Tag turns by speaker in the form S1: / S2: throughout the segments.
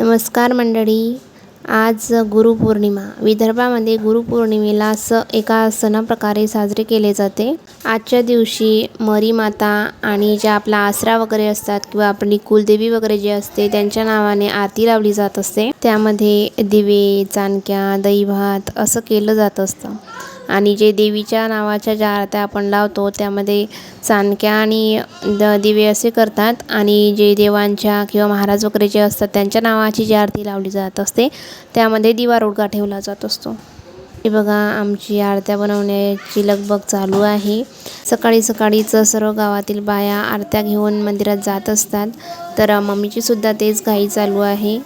S1: नमस्कार मंडळी. आज गुरुपौर्णिमा. विदर्भामध्ये गुरुपौर्णिमेला स एका सणाप्रकारे साजरे केले जाते. आजच्या दिवशी मरी माता आणि ज्या आपला आसरा वगैरे असतात किंवा आपली कुलदेवी वगैरे जे असते त्यांच्या नावाने आरती लावली जात असते. त्यामध्ये दिवे चाणक्या दहीभात असं केलं जात असतं. आणि जे देवीच्या नावाच्या ज्या आरत्या आपण लावतो त्यामध्ये चाणक्या आणि द दिवे असे करतात. आणि जे देवांच्या किंवा महाराज वगैरे जे असतात त्यांच्या नावाची जी आरती लावली जात असते त्यामध्ये दिवा रोडगा ठेवला जात असतो. हे बघा आमची आरत्या बनवण्याची लगबग चालू आहे. सकाळी सकाळीच सर्व गावातील बाया आरत्या घेऊन मंदिरात जात असतात. तर मम्मीची सुद्धा तेच घाई चालू आहे.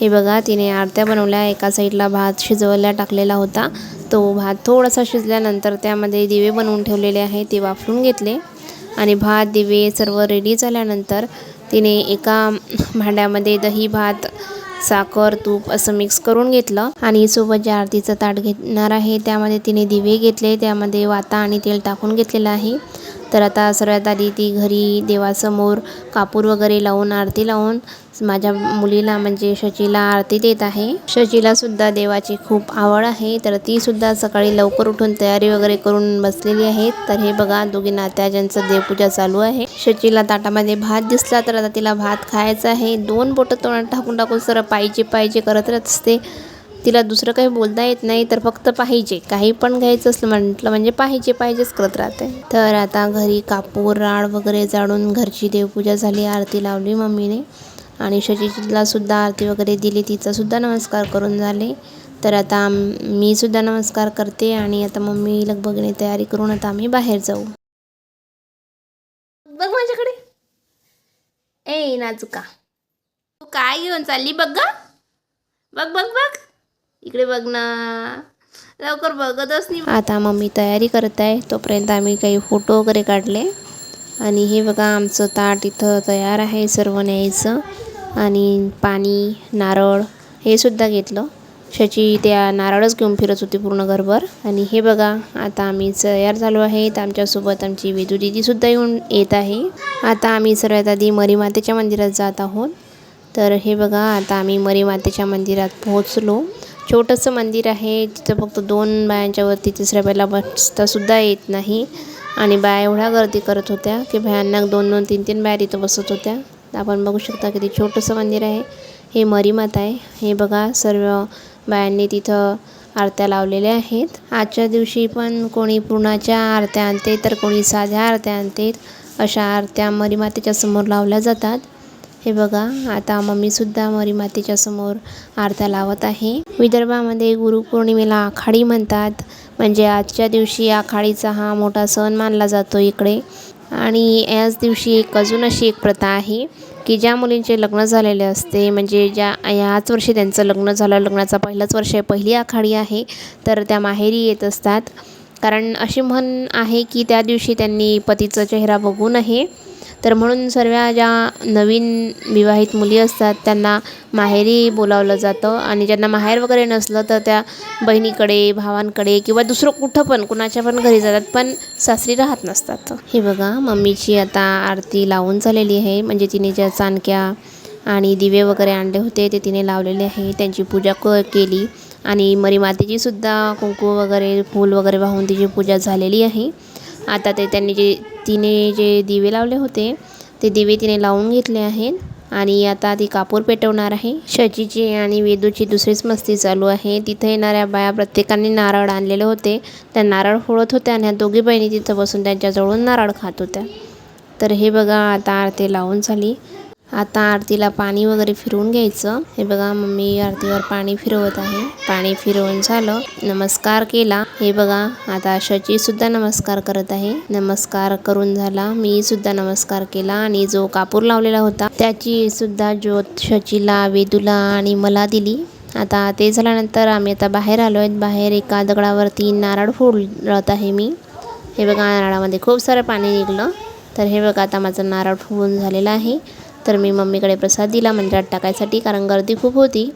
S1: हे बघा तिने आरत्या बनवल्या. एका साईडला भात शिजवायला टाकलेला होता. तो भात थोडासा शिजल्यानंतर त्यामध्ये दिवे बनवून ठेवलेले आहे ते वाफरून घेतले. आणि भात दिवे सर्व रेडी झाल्यानंतर तिने एका भांड्यामध्ये दही भात साखर तूप असं मिक्स करून घेतलं. आणि सोबत जे आरतीचं ताट घेणार आहे त्यामध्ये तिने दिवे घेतले. त्यामध्ये वाता आणि तेल टाकून घेतलेलं आहे. तर आता सर्वात आधी ती घरी देवासमोर कापूर वगैरे लावून आरती लावून माझ्या मुलीला म्हणजे शचीला आरती देत आहे. शचीला सुद्धा देवाची खूप आवड आहे. तर ती सुद्धा सकाळी लवकर उठून तयारी वगैरे करून बसलेली आहे. तर हे बघा दोघी नात्या ज्यांचं देवपूजा चालू आहे. शचीला ताटामध्ये भात दिसला तर आता तिला भात खायचा आहे. दोन बोटं तोंडात टाकून टाकून सर पाहिजे पाहिजे करत असते. तिला दुसरं काही बोलता येत नाही तर फक्त पाहिजे. काही पण घ्यायचं असलं म्हटलं म्हणजे पाहिजे पाहिजेच करत राहते. तर आता घरी कापूर राळ वगैरे जाळून घरची देवपूजा झाली. आरती लावली मम्मीने. आणि शचीला सुद्धा आरती वगैरे दिली तिचा सुद्धा नमस्कार करून झाले. तर आता मी सुद्धा नमस्कार करते आणि आता मम्मी लगबगने तयारी करून आता आम्ही बाहेर जाऊ. बघ माझ्याकडे. ए नाजुका तू काय घेऊन चालली बघ ग. बघ बघ बघ. इकडे बघ ना. लवकर बघतच नाही. आता मम्मी तयारी करत आहे तोपर्यंत आम्ही काही फोटो वगैरे काढले. आणि हे बघा आमचं ताट इथं तयार आहे सर्व न्यायचं आणि पाणी नारळ हे सुद्धा घेतलं. शची त्या नारळच घेऊन फिरत होती पूर्ण घरभर. आणि हे बघा आता आम्ही तयार झालो आहे तर आमच्यासोबत आमची विदू दिदीसुद्धा येऊन येत आहे. आता आम्ही सर्वात आधी मरीमातेच्या मंदिरात जात आहोत. तर हे बघा आता आम्ही मरीमातेच्या मंदिरात पोहोचलो. छोटंसं मंदिर आहे तिथं फक्त दोन बायांच्या वरती तिसऱ्या बायला बसतासुद्धा येत नाही. आणि बाया एवढ्या गर्दी करत होत्या की भयानक दोन दोन तीन तीन बाया तिथं बसत होत्या. आपण बघू शकता किती छोटंसं मंदिर आहे. हे मरीमाता आहे. हे बघा सर्व बायांनी तिथं आरत्या लावलेल्या आहेत. आजच्या दिवशी पण कोणी पूर्णाच्या आरत्या आणते तर कोणी साध्या आरत्या आणते. अशा आरत्या मरीमातेच्या समोर लावल्या जातात. हे बघा आता मम्मीसुद्धा मरीमातेच्या समोर आरत्या लावत आहे. विदर्भामध्ये गुरुपौर्णिमेला आखाडी म्हणतात. म्हणजे आजच्या दिवशी आखाडीचा हा मोठा सण मानला जातो इकडे. आणि याच दिवशी एक अजून अशी एक प्रथा आहे की ज्या मुलींचे लग्न झालेले असते म्हणजे ज्या याच वर्षी त्यांचं लग्न झालं लग्नाचा पहिलंच वर्ष आहे पहिली आखाडी आहे तर त्या माहेरी येत असतात. कारण अशी म्हण आहे की त्या दिवशी त्यांनी पतीचा चेहरा बघू नये तर म्हणून सर्व ज्या नवीन विवाहित मुली असतात त्यांना माहेरी बोलावलं जातं. आणि ज्यांना माहेर वगैरे नसलं तर त्या बहिणीकडे भावांकडे किंवा दुसरं कुठं पण कुणाच्या पण घरी जातात पण सासरी राहत नसतात. हे बघा मम्मीची आता आरती लावून झालेली आहे. म्हणजे तिने ज्या चाणक्या आणि दिवे वगैरे आणले होते ते तिने लावलेले आहे. त्यांची पूजा क केली. आणि मरी मातेची सुद्धा कुंकू वगैरे फूल वगैरे वाहून तिची पूजा झालेली आहे. आता ते त्यांनी जे तिने जे दिवे लावले होते ते दिवे तिने लावून घेतले आहेत आणि आता ती कापूर पेटवणार आहे. शचीची आणि वेदूची दुसरीच मस्ती चालू आहे. तिथे येणाऱ्या बाया प्रत्येकाने नारळ आणलेले होते. त्या नारळ फोडत होत्या आणि ह्या दोघी बहिणी तिथं बसून त्यांच्याजवळून नारळ खात होत्या. तर हे बघा आता आरती लावून झाली. आता आरतीला पाणी वगैरे फिरवून घ्यायचं. हे बघा मम्मी आरतीवर पाणी फिरवत आहे. पाणी फिरवून झालं. नमस्कार केला. हे बघा आता शची सुद्धा नमस्कार करत आहे. नमस्कार करून झाला. मी सुद्धा नमस्कार केला आणि जो कापूर लावलेला होता त्याची सुद्धा ज्योत शचीला वेदूला आणि मला दिली. आता ते झाल्यानंतर आम्ही आता बाहेर आलो आहेत बाहेर एका दगडावरती नारळ फोडत आहे मी. हे बघा नारळामध्ये खूप सारं पाणी निघलं. तर हे बघा आता माझं नारळ फोडून झालेलं आहे. तर मी मम्मीकडे प्रसाद दिला मंदिरात टाकायसाठी कारण गर्दी खूप होती.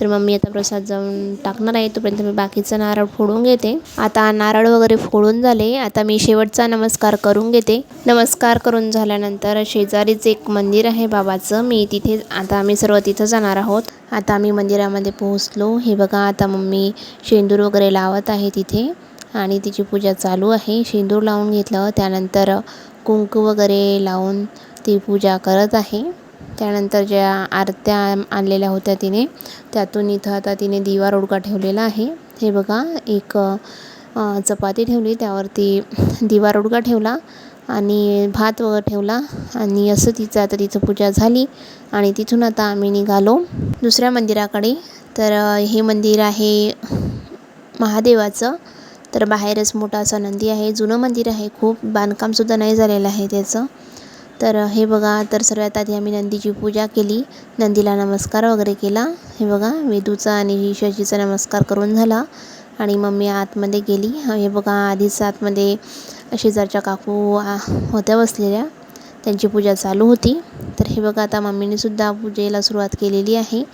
S1: तर मम्मी आता प्रसाद जाऊन टाकणार आहे तोपर्यंत मी बाकीचा नारळ फोडून घेते. आता नारळ वगैरे फोडून झाले. आता मी शेवटचा नमस्कार करून घेते. नमस्कार करून झाल्यानंतर शेजारीच एक मंदिर आहे बाबाचं. मी तिथे आता आम्ही सर्व तिथं जाणार आहोत. आता आम्ही मंदिरामध्ये पोहोचलो. हे बघा आता मम्मी शेंदूर वगैरे लावत आहे तिथे. आणि तिची पूजा चालू आहे. शेंदूर लावून घेतलं. त्यानंतर कुंकू वगैरे लावून ती पूजा करत आहे. त्यानंतर ज्या आरत्या आणलेल्या होत्या तिने त्यातून इथं आता तिने दिवा रोडका ठेवलेला आहे. हे बघा एक चपाती ठेवली त्यावरती दिवा रोडका ठेवला आणि भात वगैरे ठेवला आणि असं तिचं आता तिचं पूजा झाली आणि तिथून आता आम्ही निघालो दुसऱ्या मंदिराकडे. तर हे मंदिर आहे महादेवाचं. तर बाहेरच मोठा असा नंदी आहे जुनं मंदिर आहे खूप बांधकामसुद्धा नाही झालेलं आहे त्याचं. तर हे बघा तर सर्वात आधी आम्ही नंदीची पूजा केली. नंदीला नमस्कार वगैरे केला. हे बघा वेदूचा आणि शशीचा नमस्कार करून झाला आणि मम्मी आतमध्ये गेली. हे बघा आधीच आतमध्ये शेजारच्या काकू होत्या बसलेल्या. त्यांची पूजा चालू होती. तर हे बघा आता मम्मीने सुद्धा पूजेला सुरुवात केलेली आहे.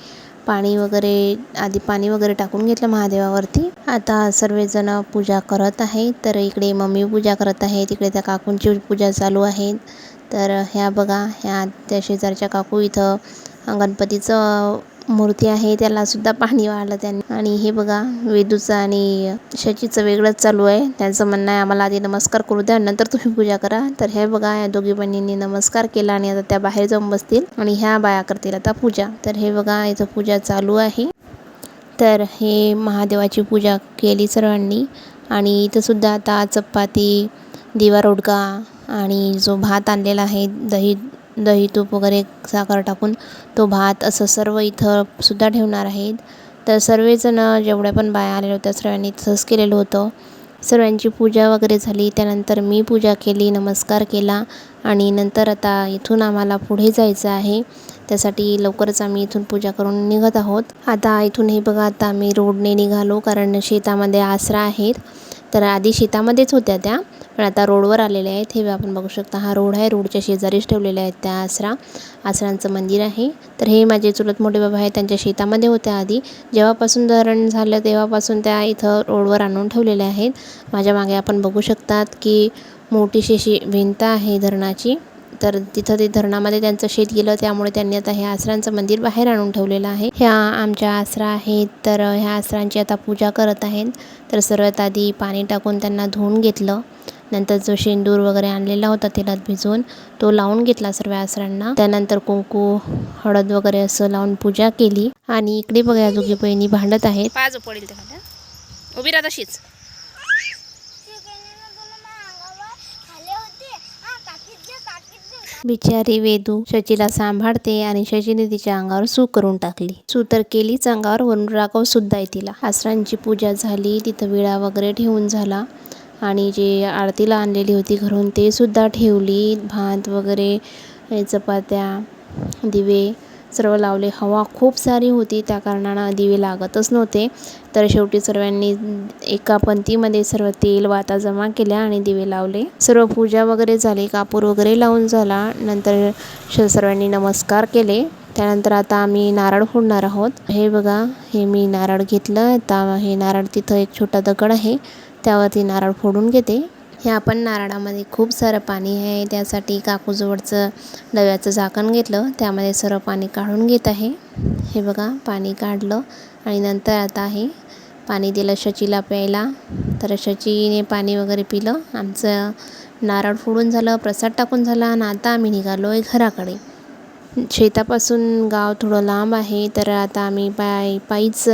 S1: पाणी वगैरे आधी पाणी वगैरे टाकून घेतलं महादेवावरती. आता सर्वजण पूजा करत आहे तर इकडे मम्मी पूजा करत आहे तिकडे त्या काकूंची पूजा चालू आहे. तर ह्या बघा ह्या त्या शेजारच्या काकू इथं गणपतीचं मूर्ती आहे. त्याला सुद्धा पाणी वाढलं त्यांनी. आणि हे बघा वेदूचं आणि शचीचं वेगळंच चालू आहे. त्यांचं म्हणणं आहे आम्हाला आधी नमस्कार करू द्या नंतर तुम्ही पूजा करा. तर हे बघा या दोघी बहिणींनी नमस्कार केला आणि आता त्या बाहेर जाऊन बसतील. आणि ह्या बाया करतील आता पूजा. तर हे बघा इथं पूजा चालू आहे. तर हे महादेवाची पूजा केली सर्वांनी. आणि इथंसुद्धा आता चपाती दिवा रोडगा आणि जो भात आणलेला आहे दही दही तूप वगैरे साखर टाकून तो भात असं सर्व इथं सुद्धा ठेवणार आहेत. तर सर्वजण जेवढ्या पण बाया आलेल्या होत्या सर्वांनी तसंच केलेलं होतं. सर्वांची पूजा वगैरे झाली त्यानंतर मी पूजा केली नमस्कार केला आणि नंतर आता इथून आम्हाला पुढे जायचं आहे. त्यासाठी लवकरच आम्ही इथून पूजा करून निघत आहोत. आता इथून हे बघा आता आम्ही रोडने निघालो कारण शेतामध्ये आसरा आहेत. तर आधी शेतामध्येच होत्या त्या पण आता रोडवर आलेल्या आहेत. हे आपण बघू शकता हा रोड आहे. रोडच्या शेजारीच ठेवलेले आहेत त्या आसरा. आसरांचं मंदिर आहे. तर हे माझे चुलत मोठे बाबा आहेत त्यांच्या शेतामध्ये होत्या आधी. जेव्हापासून धरण झालं तेव्हापासून त्या इथं रोडवर आणून ठेवलेल्या आहेत. माझ्या मागे आपण बघू शकतात की मोठीशी अशी भिंत आहे धरणाची. तर तिथं ते धरणामध्ये त्यांचं शेत गेलं त्यामुळे त्यांनी आता हे आसरांचं मंदिर बाहेर आणून ठेवलेलं आहे. ह्या आमच्या आसरा आहेत तर ह्या आसरांची आता पूजा करत आहेत. तर सर्वात आधी पाणी टाकून त्यांना धुवून घेतलं. नंतर जो शेंदूर वगैरे आणलेला होता तेलात भिजवून तो लावून घेतला सर्व आसरांना. त्यानंतर कुंकू हळद वगैरे असं लावून पूजा केली. आणि इकडे बघा या दोघी बहिणी भांडत आहेत. उभी राहत अशीच बिचारी वेदू शचीला सांभाळते आणि शचीने तिच्या अंगावर सू करून टाकली. सू तर केलीच अंगावर वरून रागव सुद्धा आहे तिला. आसरांची पूजा झाली तिथं विळा वगैरे ठेवून झाला आणि जे आरतीला आणलेली होती घरून ते सुद्धा ठेवली. भात वगैरे चपात्या दिवे सर्व लावले. हवा खूप सारी होती. त्या कारणानं दिवे लागतच नव्हते. तर शेवटी सर्वांनी एका पंक्तीमध्ये सर्व तेल वाता जमा केल्या आणि दिवे लावले. सर्व पूजा वगैरे झाली. कापूर वगैरे लावून झाला. नंतर सर्वांनी नमस्कार केले. त्यानंतर आता आम्ही नारळ फोडणार आहोत. हे बघा. हे मी नारळ घेतलं. आता हे नारळ तिथं एक छोटा दगड आहे. त्यावरती नारळ फोडून घेते. हे आपण नारळामध्ये खूप सारं पाणी आहे. त्यासाठी काकूजवळचं डव्याचं झाकण घेतलं. त्यामध्ये सर्व पाणी काढून घेत आहे. हे बघा पाणी काढलं आणि नंतर आता आहे पाणी दिलं शचीला प्यायला. तर शचीने पाणी वगैरे पिलं. आमचं नारळ फोडून झालं प्रसाद टाकून झाला आणि आता आम्ही निघालो आहे घराकडे. शेतापासून गाव थोडं लांब आहे तर आता आम्ही पाय पायीच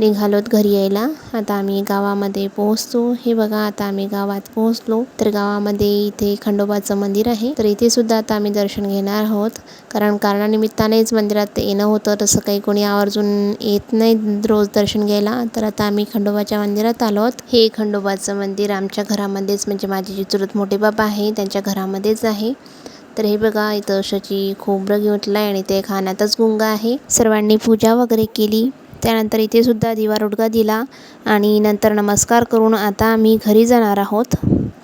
S1: निघालोत घरी यायला. आता आम्ही गावामध्ये पोहोचतो. हे बघा आता आम्ही गावात पोहोचलो. तर गावामध्ये इथे खंडोबाचं मंदिर आहे. तर इथे सुद्धा आता आम्ही दर्शन घेणार आहोत. कारण कारणानिमित्तानेच मंदिरात येणं होतं तसं काही कोणी आवर्जून येत नाही रोज दर्शन घ्यायला. तर आता आम्ही खंडोबाच्या मंदिरात आलो आहोत हे खंडोबाचं मंदिर आमच्या घरामध्येच म्हणजे माझे जे चुलत मोठे बाबा आहे त्यांच्या घरामध्येच आहे. तर हे बघा इथं शची खोबरं घेतलं आहे आणि ते खाण्यातच गुंग आहे. सर्वांनी पूजा वगैरे केली. त्यानंतर इथे सुद्धा दिवार उडगा दिला आणि नंतर नमस्कार करून आता आम्ही घरी जाणार आहोत.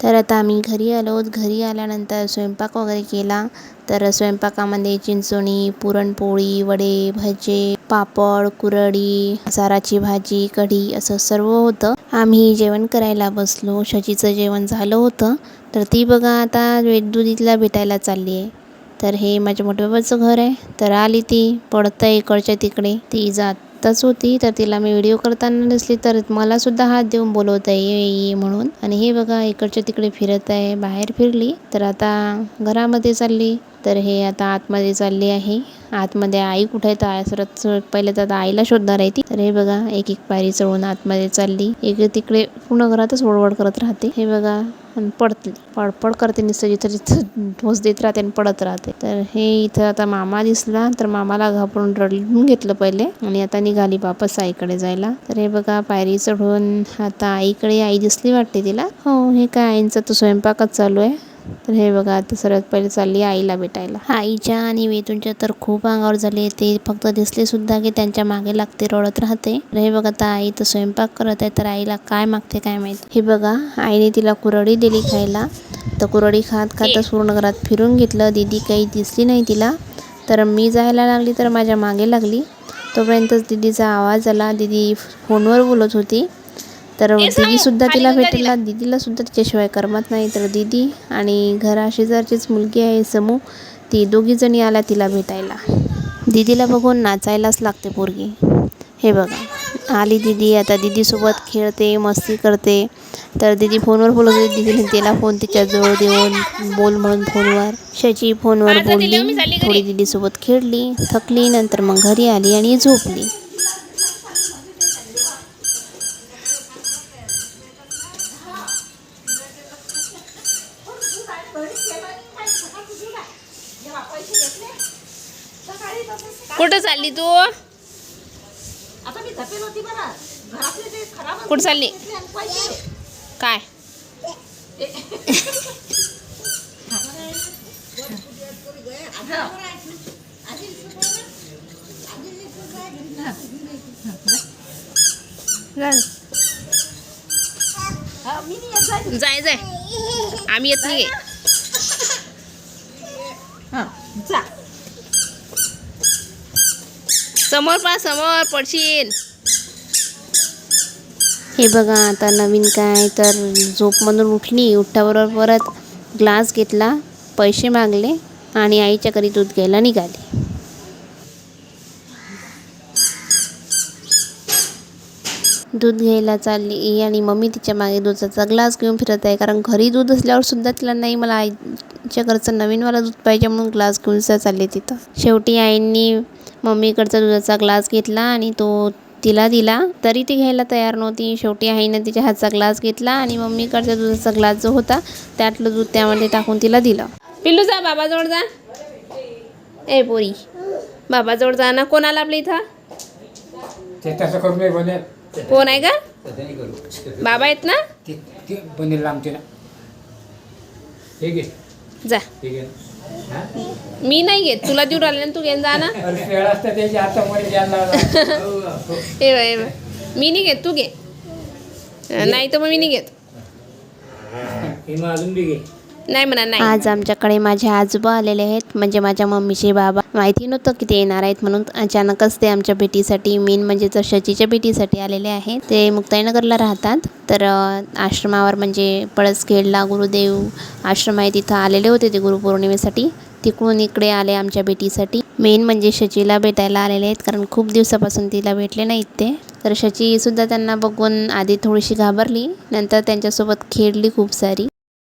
S1: तर आता आम्ही घरी आलो. घरी आल्यानंतर स्वयंपाक वगैरे केला. तर स्वयंपाकामध्ये चिंचोणी पुरणपोळी वडे भजे पापड कुरडी साराची भाजी कढी असं सर्व होतं. आम्ही जेवण करायला बसलो. शचीचं जेवण झालं होतं. तर ती बघा आता वेदुदीतला भेटायला चालली आहे. तर हे माझ्या मोठ्या बाबाचं घर आहे. तर आली ती पडतं इकडच्या तिकडे. ती जातच होती तर तिला मी व्हिडिओ करताना दिसली. तर मला सुद्धा हात देऊन बोलवत आहे ये ये म्हणून. आणि हे बघा इकडच्या तिकडे फिरत आहे बाहेर फिरली. तर आता घरामध्ये चालली. तर हे आता आतमध्ये चालली आहे. आतमध्ये आई कुठे आहे? तर आई सरत पहिले तर आता आईला शोधणार आहे ती. तर हे बघा एक एक पायरी चढून आतमध्ये चालली. एक तिकडे पूर्ण घरातच ओडवड करत राहते. हे बघा आणि पडतली पडपड करते नुसतं जिथं जिथं ठोस देत राहते आणि पडत राहते. तर हे इथं आता मामा दिसला तर मामाला घाबरून रडून घेतलं पहिले. आणि आता निघाली वापस आईकडे जायला. तर हे बघा पायरी चढून आता आईकडे आई दिसली वाटते तिला. हो हे काय आईंचा तो स्वयंपाकच चालू आहे. तर हे बघा आता सर्वात पहिले चालली आईला भेटायला. आईच्या आणि वेतूंच्या तर खूप अंगावर झाले ते फक्त दिसले सुद्धा की त्यांच्या मागे लागते रडत राहते. तर हे बघा आता आई तर स्वयंपाक करत आहे तर आईला काय मागते काय माहिती? हे बघा आईने तिला कुरडी दिली खायला. तर कुरडी खात खातच पूर्ण घरात फिरून घेतलं. दीदी काही दिसली नाही तिला. तर मी जायला लागली तर माझ्या मागे लागली. तोपर्यंतच दीदीचा आवाज आला. दीदी फोनवर बोलत होती. तर दीदी सुद्धा तिला भेटायला दीदीला सुद्धा तिच्याशिवाय करमत नाही तर दीदी आणि घरा शेजारचीच मुलगी आहे समू ती दोघी जणी आल्या तिला भेटायला. दीदीला बघून नाचायलाच लागते पोरगी. हे बघा आली दीदी आता दीदीसोबत खेळते मस्ती करते. तर दीदी फोनवर बोलत होती दीदीने तिला फोन तिच्याजवळ देऊन बोल म्हणून फोनवर. शची फोनवर बोलली थोडी दीदीसोबत खेळली थकली नंतर मग घरी आली आणि झोपली. कुठं चालली तू?
S2: आता मी झपेल होती बरं. घरातले ते खराब
S1: कुठं चालली? काय?
S2: हा, जाय.
S1: जाय जाय. आम्ही येत नाही
S2: हा, जा.
S1: समोर पा समोर पडशील. हे बघा आता नवीन काय तर झोपमधून उठली उठल्याबरोबर परत ग्लास घेतला पैसे मागले आणि आईच्या घरी दूध घ्यायला निघाली. दूध घ्यायला चालली आणि मम्मी तिच्यामागे दुधाचा ग्लास घेऊन फिरत आहे. कारण घरी दूध असल्यावर सुद्धा तिला नाही मला आईच्या घरचं नवीनवाला दूध पाहिजे म्हणून ग्लास घेऊन सुद्धा चालले तिथं. शेवटी आईंनी मम्मीकडचा दुधाचा ग्लास घेतला आणि तो तिला दिला. तरी ती घ्यायला तयार नव्हती. शेवटी आईनं तिच्या हातचा ग्लास घेतला आणि मम्मीकडचा दुधाचा ग्लास जो होता त्यातलं दूध त्यामध्ये टाकून तिला दिलं. पिल्लू जा बाबाजवळ जा. ए पोरी. बाबाजवळ जा ना. कोण आला आपल्या इथं? कोण आहे का बाबा आहेत ना?
S3: बनेल आमचे ना.
S1: जा? मी नाही घेत. तुला देऊ राहिले ना तू घेऊन जा ना. बाय. मी नाही घेत तू घे. नाही तर मग मी नाही घेत.
S3: अजून बी घे.
S1: नाही म्हणा नाही. आज आमच्याकडे माझे आजोबा आलेले आहेत म्हणजे माझ्या मम्मीचे बाबा. माहिती नव्हतं की ते येणार आहेत म्हणून अचानकच ते आमच्या भेटीसाठी मेन म्हणजे तर शचीच्या भेटीसाठी आलेले आहेत. ते मुक्ताईनगरला राहतात. तर आश्रमावर म्हणजे पळसखेडला गुरुदेव आश्रम आहे तिथं आलेले होते ते गुरुपौर्णिमेसाठी. तिकडून इकडे आले आमच्या भेटीसाठी. मेन म्हणजे शचीला भेटायला आलेले आहेत कारण खूप दिवसापासून तिला भेटले नाहीत ते. तर शचीसुद्धा त्यांना बघून आधी थोडीशी घाबरली. नंतर त्यांच्यासोबत खेळली खूप सारी.